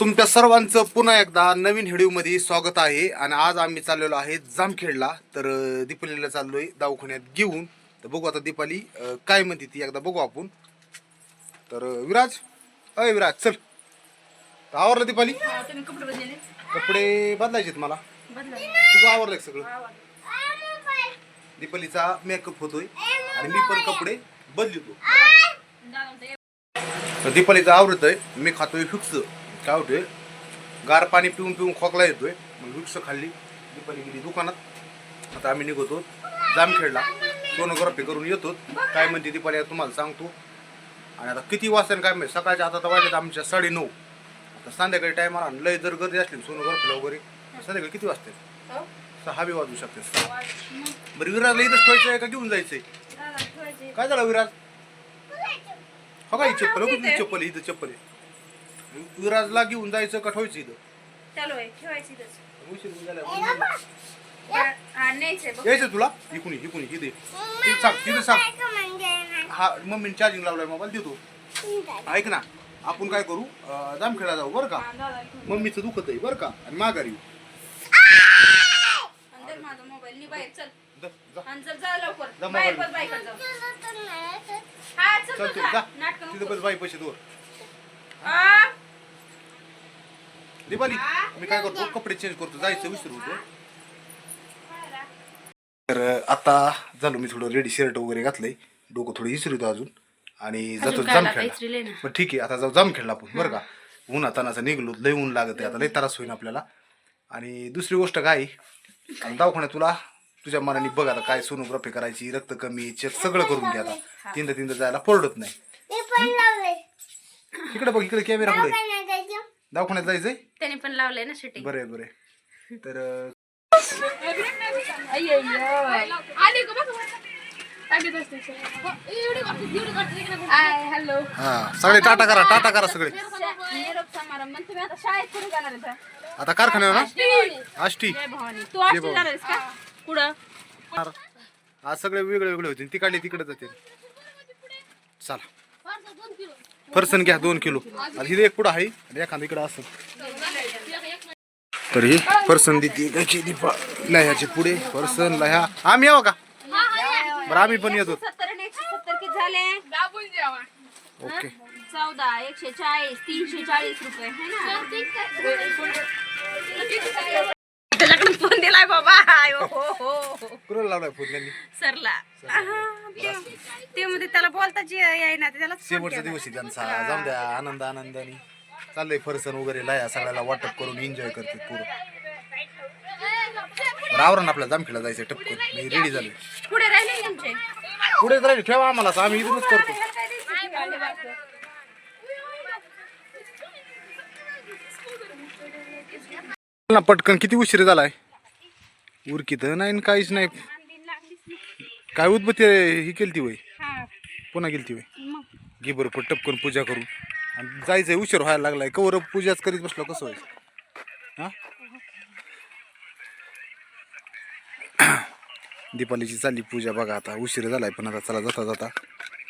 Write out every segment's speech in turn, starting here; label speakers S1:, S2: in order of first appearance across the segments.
S1: तुमच्या सर्वांचं पुन्हा एकदा नवीन व्हिडिओमध्ये स्वागत आहे. आणि आज आम्ही चाललेलो आहे जामखेडला. तर दीपालीला चाललोय दवाखान्यात घेऊन. तर बघू आता दीपाली काय म्हणते ती एकदा बघू आपण. तर विराज अय विराज चल. आवरलं दीपाली?
S2: कपडे
S1: बदलायचेत मला.
S2: बदला.
S1: तुझं आवरलंय का सगळं? दीपालीचा मेकअप होतोय. आणि मी पण कपडे बदलतो. तर दीपालीचं आवडत आहे मी खातोय फिक्स काय होतंय? गार पाणी पिऊन पिऊन खोकला येतोय. मग विक्स खाल्ली दीपाली गेली दुकानात. आता आम्ही निघतो जामखेडला. सोनोग्राफी करून येतो. काय म्हणते दीपाली आता तुम्हाला सांगतो. आणि आता किती वाजता काय माहिती सकाळच्या आता वाजल्यात आमच्या साडे नऊ आता संध्याकाळी टाइम आला लय जर गर्दी असली सोनोग्राफीला वगैरे संध्याकाळी किती वाजते? सहा बी वाजू शकते. बरं विराजला इथंच ठेवायचं आहे का घेऊन जायचंय? काय झालं विराज? हो का ही चप्पल हो चप्पल? इथं चप्पल आहे. विराजला घेऊन जायचं का ठेवायचं इथं
S2: चालू आहे ठेवायची इथंच.
S1: उशीर होऊन झाला.
S2: हा, न्यायचंय बघ.
S1: यायचं तुला इकून इकून इथे तिथं सांग तिथं सांग हा मम्मीने चार्जिंग लावलाय मोबाईल देतो ऐक ना आपण काय करू अं, जामखेडा जाऊ बरं का
S2: हा, इकडून.
S1: मम्मीचं दुखत आहे बरं का आणि माघारी येऊ.
S2: अंदर माझा मोबाईल नी बाहेर चल
S1: जा, जा.
S2: आणि चल जा लवकर
S1: जा
S2: बाहेर
S1: मोबाईल.
S2: बस बाईकडे जाऊ हा चल
S1: चल
S2: तू
S1: तू
S2: जा.
S1: जा
S2: नाटकं
S1: तिथं बस बाई पैसे दोर
S2: हा?
S1: दीपाली मी काय करतो कपडे चेंज करतो जायचं विसरू होतो. तर आता झालो मी थोडं रेडी शर्ट वगैरे घातलंय. डोकं थोडं विसरतो अजून. आणि जातो
S2: ना.
S1: पण ठीक आहे आता जाऊ जामखेडला आपण बरं का? ऊन तानाचा निघलो लय ऊन लागत आहे आता लय त्रास होईल आपल्याला. आणि दुसरी गोष्ट काय आता दवाखान्यात तुला तुझ्या मनाने बघ आता काय सोनोग्राफी करायची रक्त कमी चेक सगळं करून घे आता. तीनदा तीनदा जायला परवडत नाही. इकडे बघ इकडे कॅमेरा पुढे. दवाखान्यात जायचंय?
S2: त्याने पण लावलंय ना शूटिंग
S1: बरे बरे तर
S2: हॅलो.
S1: हा सगळे टाटा करा टाटा करा सगळे.
S2: निरोप समारंभ. मग तुम्ही आता शाळेत कुठे जाणार आहे
S1: आता? कारखान्यावर ना? आष्टी.
S2: जय भवानी. तू आष्टी
S1: भवानी.
S2: जाणार आहेस का? कुठं?
S1: आज सगळे वेगळे वेगळे होते तिकडले तिकडे जाते चला. फरसन घ्या दोन किलो. आणि हिथे एक पुढं आहे आणि एखादं इकडं असं. तर ही फरसन देते त्याची दीपा. लह्याचे पुढे फरसन लह्या आम्ही यावं का? बरं आम्ही पण येतो. ओके.
S2: चौदा एकशे चाळीस तीनशे चाळीस रुपये ना त्याच्याकडे फोन दिलाय बाबा. आय हो, हो.
S1: कुणाला लावलाय फोन त्यांनी?
S2: सरला. ते- मध्ये त्याला बोलताच ये ना त्याला
S1: शेवटचा दिवस आहे त्यांचा. जाऊन द्या आनंद आनंदाने. चाललंय फरसन वगैरे लाया सगळ्याला वाटप करून एन्जॉय करते पुरं. रावरण आपल्या जामखेडला जायचं टपकून. मी रेडी झाले
S2: पुढे राहिले त्यांचे
S1: पुढे राहिले ठेवा आम्हाला आम्ही इथूनच करतो. ना पटकन किती उशीर झालाय? उरकीत नाही काहीच नाही. काय उदबत्ती ही केली ती वय पुन्हा गेली ती वय घे बरं पण टपकन पूजा करून. आणि जायचंय उशीर व्हायला लागलाय. कवर पूजाच करीत बसलो कसं व्हायचं? हा? दीपालीची चालली पूजा. बघा आता उशीर झालाय पण आता चला जाता जाता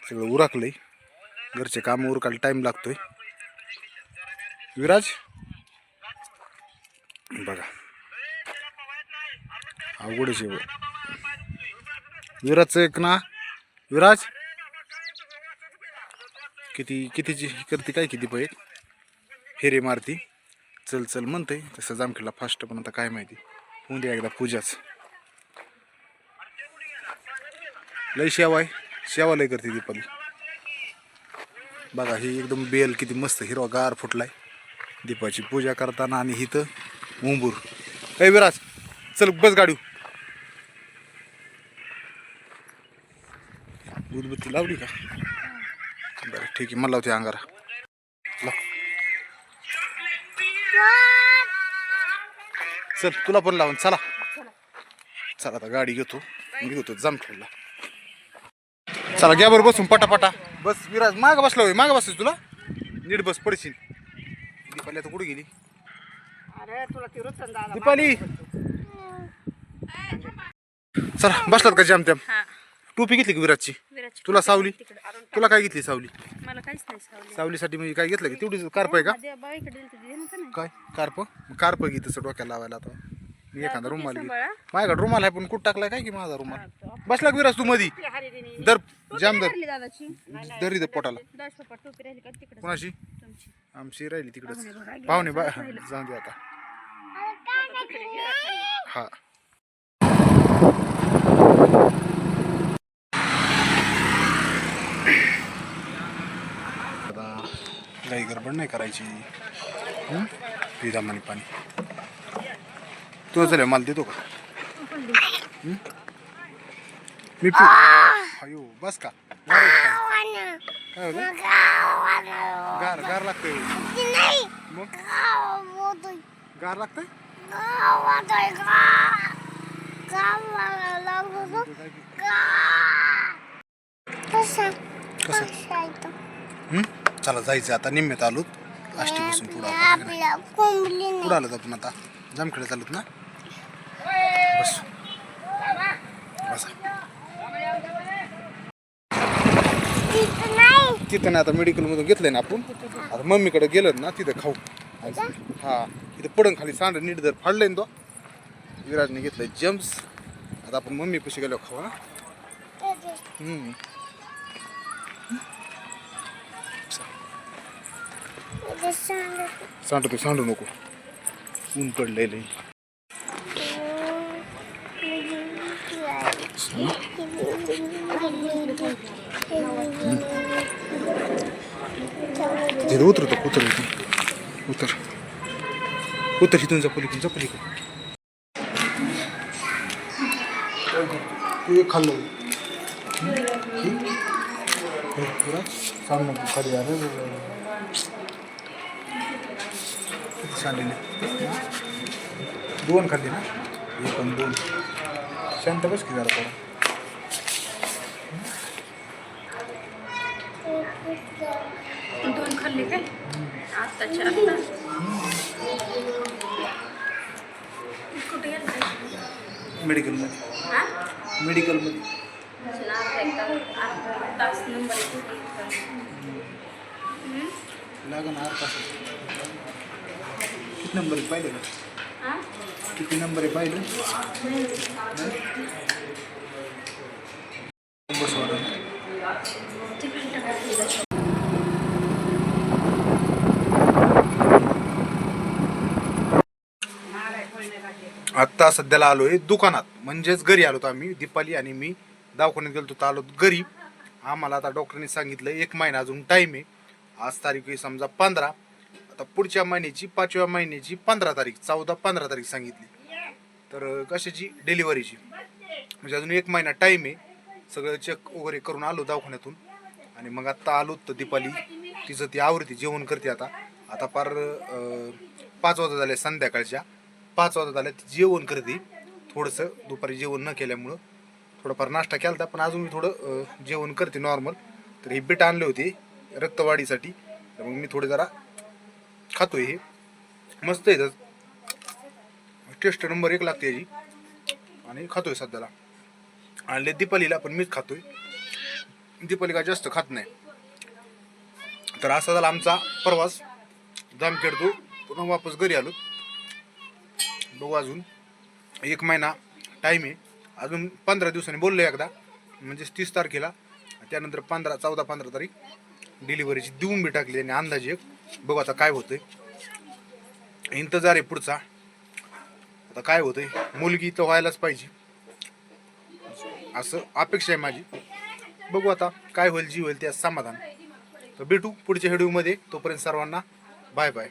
S1: सगळं उरकलंय. घरचे काम उरकायला टाइम लागतोय. विराज? बघा. अवघडच आहे बुवा. विराजचं एक ना? विराज? किती कितीची करते? काय किती पै? फेरे मारती. चल चल म्हणते तसं जामखेडला फास्ट पण आता काय माहिती. होऊन द्या एकदा पूजाच. लय शेवा आहे. शेवा लय करते दीपाली बघा ही एकदम बेल किती मस्त हिरवा गार फुटलाय. दीपाची पूजा करताना आणि हिथं मुंबूर. ए विराज चल बस गाडी उदबत्ती लावली का? बरं ठीक आहे मला लावते अंगारा. लाव. चल तुला पण लावून चला. चला आता गाडी घेतो. मी घेतो जामखेडला. चला घ्या बरं बसून पटापटा. बस विराज माग बसला होय माग बसायचं तुला? नीट बस पडशील. दीपाली आता कुठे गेली?
S2: अरे तुला तिरूच
S1: दीपाली! चला बसलात का जाम त्याम
S2: हा.
S1: टोपी घेतली का विराजची
S2: विराज
S1: तुला सावली? तुला काय घेतली सावली?
S2: मला काहीच नाही
S1: सावलीसाठी म्हणजे काय घेतलं की? तेवढीच कार्प आहे का? काय? कार्प? कार्प घे तसं डोक्याला लावायला आता. मी एखादा रुमाल घे. माझ्याकडे रुमाल आहे पण कुठं टाकलाय काय की माझा रुमाल? बसला का विराज तू मधी. दर जाम दर दर इथं पोटाला. कोणाशी आमची राहिली तिकडच.
S2: पाहुणे
S1: बा जाऊन दे आता. हा आता काही गडबड नाही करायची. हं? पी दामाने पाणी. तू चल मला देतो का? हं? मी पी अयो बस का? गार आहे का? काय होतं गार गार लागतंय. मग? गार लागतंय? कसं? हं? चला जायचं आता. निम्म्यात आलो आष्टीपासून पुढं आपण. पुढं आलो आपण आता. जामखेडे चालत ना? बस. तिथे तिथं ना आता मेडिकलमधून घेतलंय ना आपण. आता मम्मीकडे गेलं ना तिथं खाऊ. हा तिथं पडून खाली सांड नीट जर फाडलंय ना तो. विराजने घेतलंय जम्स आता आपण मम्मी कशी गेलो खाऊ हा. हम्म. सांडतो सांडू नको ऊन पडलेलं आहे. तिथं उतरतो उतर इथून उतर उतर इथून जपली जपली तू एक खाल्लं सांग नको खाली अरे किती सांडलेले दोन खाल्ले ना? एक पण दोन. शांत बस की जरा थोडा.
S2: दोन खाल्ले काय? आत्ताच्या आत्ता. कुठे गेला
S1: मेडिकलमध्ये. मेडिकलमध्ये.
S2: अर्धा एक
S1: किती नंबर आहे पाहिलं का? किती नंबर आहे पाहिलं? नंबर सोडा. आत्ता सध्याला आलोय दुकानात. म्हणजेच घरी आलो आम्ही दीपाली आणि मी. दवाखान्यात गेलो तर आलो घरी. आम्हाला आता डॉक्टरने सांगितलं एक महिना अजून टाईम आहे. आज तारीख आहे समजा पंधरा. आता पुढच्या महिन्याची पाचव्या महिन्याची पंधरा तारीख चौदा पंधरा तारीख सांगितली. तर कशाची? डिलिव्हरीची म्हणजे अजून एक महिना टाईम आहे. सगळं चेक वगैरे करून आलो दवाखान्यातून. आणि मग आत्ता आलो तर दीपाली. तिचं ती आवृत्ती जेवण करते आता. आता पार पाच वाजता झाले संध्याकाळच्या. पाच वाजता झाल्या ती जेवण करते. थोडंसं दुपारी जेवण न केल्यामुळं थोडंफार नाश्ता केला होता पण अजून मी थोडं जेवण करते नॉर्मल तर हे बीट आणले होते रक्तवाढीसाठी. तर मग मी थोडे जरा खातोय हे. मस्त आहे टेस्ट नंबर एक लागते याची. आणि खातोय सध्याला. आणले दीपालीला पण मीच खातोय. दीपाली काय जास्त खात नाही. तर असा झाला आमचा प्रवास. जामखेड तो. पुन्हा वापस घरी आलो. बघू अजून. एक महिना टाईम आहे. अजून पंधरा दिवसांनी बोललो एकदा. म्हणजेच तीस तारखेला. त्यानंतर पंधरा चौदा पंधरा तारीख. डिलिव्हरीची देऊन बी टाकली आणि अंदाजे एक. बघू आता काय होतंय. इंतजार आहे पुढचा. आता काय होतंय? मुलगी तर व्हायलाच पाहिजे. असं अपेक्षा आहे माझी. बघू आता काय होईल जी होईल त्या समाधान. तर भेटू पुढच्या व्हिडिओमध्ये तोपर्यंत सर्वांना बाय बाय